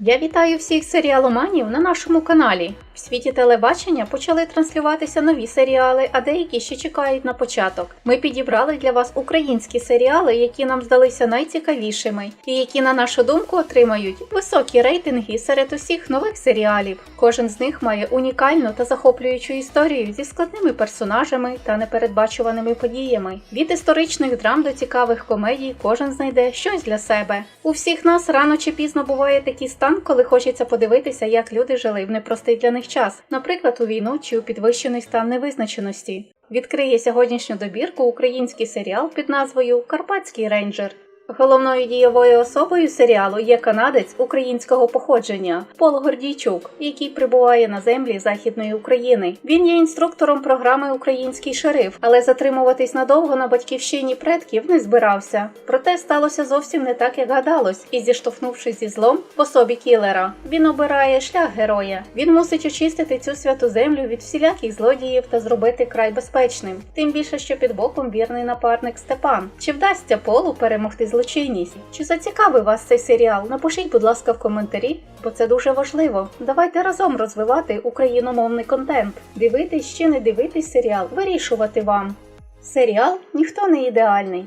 Я вітаю всіх серіаломанів на нашому каналі. В світі телебачення почали транслюватися нові серіали, а деякі ще чекають на початок. Ми підібрали для вас українські серіали, які нам здалися найцікавішими, і які, на нашу думку, отримають високі рейтинги серед усіх нових серіалів. Кожен з них має унікальну та захоплюючу історію зі складними персонажами та непередбачуваними подіями. Від історичних драм до цікавих комедій кожен знайде щось для себе. У всіх нас рано чи пізно буває такий стан, коли хочеться подивитися, як люди жили в непростий для них час, наприклад, у війну чи у підвищений стан невизначеності. Відкриє сьогоднішню добірку український серіал під назвою Карпатський рейнджер. Головною дієвою особою серіалу є канадець українського походження Пол Гордійчук, який прибуває на землі Західної України. Він є інструктором програми Український шериф, але затримуватись надовго на батьківщині предків не збирався. Проте сталося зовсім не так, як гадалось, і зіштовхнувшись зі злом в особі кілера, він обирає шлях героя. Він мусить очистити цю святу землю від всіляких злодіїв та зробити край безпечним. Тим більше, що під боком вірний напарник Степан. Чи вдасться Полу перемогти злочинність? Чи зацікавив вас цей серіал? Напишіть, будь ласка, в коментарі, бо це дуже важливо. Давайте разом розвивати україномовний контент. Дивитись чи не дивитись серіал, вирішувати вам. Серіал ніхто не ідеальний.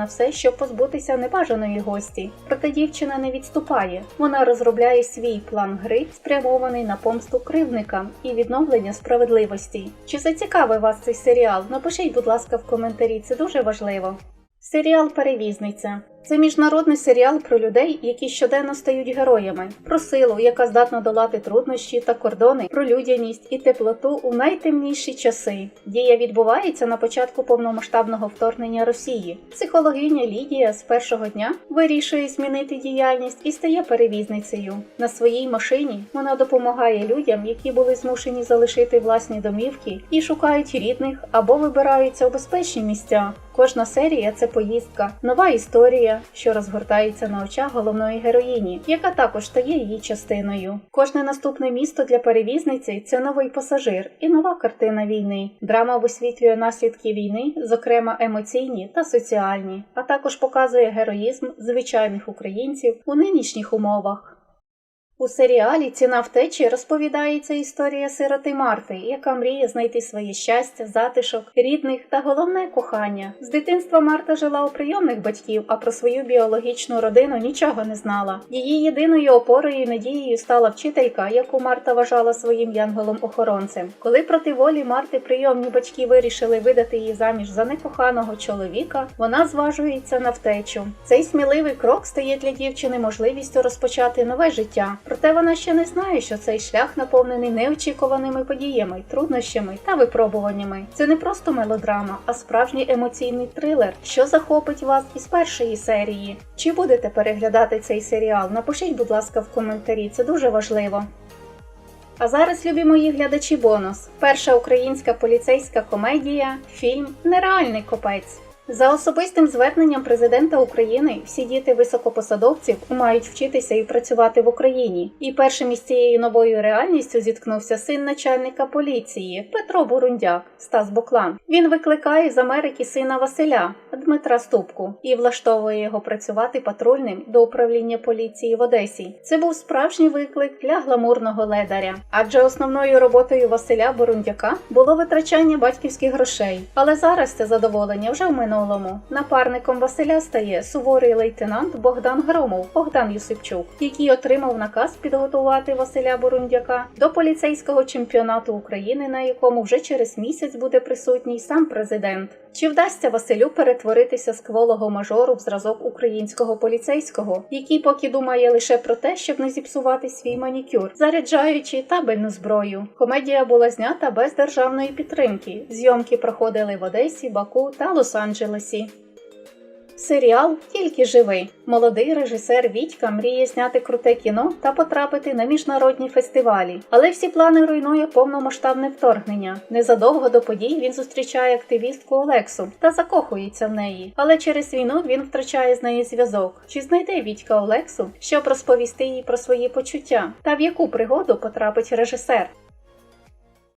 на все, щоб позбутися небажаної гості. Проте дівчина не відступає. Вона розробляє свій план гри, спрямований на помсту кривдникам і відновлення справедливості. Чи зацікавив вас цей серіал? Напишіть, будь ласка, в коментарі, це дуже важливо. Серіал Перевізниця це міжнародний серіал про людей, які щоденно стають героями, про силу, яка здатна долати труднощі та кордони, про людяність і теплоту у найтемніші часи. Дія відбувається на початку повномасштабного вторгнення Росії. Психологиня Лідія з першого дня вирішує змінити діяльність і стає перевізницею. На своїй машині вона допомагає людям, які були змушені залишити власні домівки і шукають рідних або вибираються у безпечні місця. Кожна серія це поїздка, нова історія, що розгортається на очах головної героїні, яка також стає її частиною. Кожне наступне місто для перевізниці це новий пасажир і нова картина війни. Драма висвітлює наслідки війни, зокрема емоційні та соціальні, а також показує героїзм звичайних українців у нинішніх умовах. У серіалі Ціна втечі розповідається історія сироти Марти, яка мріє знайти своє щастя, затишок, рідних та головне кохання. З дитинства Марта жила у прийомних батьків, а про свою біологічну родину нічого не знала. Її єдиною опорою і надією стала вчителька, яку Марта вважала своїм янголом-охоронцем. Коли проти волі Марти прийомні батьки вирішили видати її заміж за некоханого чоловіка, вона зважується на втечу. Цей сміливий крок стає для дівчини можливістю розпочати нове життя. Проте вона ще не знає, що цей шлях наповнений неочікуваними подіями, труднощами та випробуваннями. Це не просто мелодрама, а справжній емоційний трилер, що захопить вас із першої серії. Чи будете переглядати цей серіал? Напишіть, будь ласка, в коментарі, це дуже важливо. А зараз, любі мої глядачі, бонус. Перша українська поліцейська комедія, фільм Нереальний копець. За особистим зверненням президента України всі діти високопосадовців мають вчитися і працювати в Україні. І першим із цією новою реальністю зіткнувся син начальника поліції Петро Бурундяк Стас Буклан. Він викликає з Америки сина Василя Дмитра Ступку і влаштовує його працювати патрульним до управління поліції в Одесі. Це був справжній виклик для гламурного ледаря, адже основною роботою Василя Бурундяка було витрачання батьківських грошей. Але зараз це задоволення вже в минулому. Напарником Василя стає суворий лейтенант Богдан Громов, Богдан Юсипчук, який отримав наказ підготувати Василя Бурундяка до поліцейського чемпіонату України, на якому вже через місяць буде присутній сам президент. Чи вдасться Василю перетворитися з кволого мажору в зразок українського поліцейського, який поки думає лише про те, щоб не зіпсувати свій манікюр, заряджаючи табельну зброю? Комедія була знята без державної підтримки. Зйомки проходили в Одесі, Баку та Лос-Анджелесі. Серіал Тільки живий. Молодий режисер Вітька мріє зняти круте кіно та потрапити на міжнародні фестивалі. Але всі плани руйнує повномасштабне вторгнення. Незадовго до подій він зустрічає активістку Олексу та закохується в неї. Але через війну він втрачає з нею зв'язок. Чи знайде Вітька Олексу, щоб розповісти їй про свої почуття? Та в яку пригоду потрапить режисер?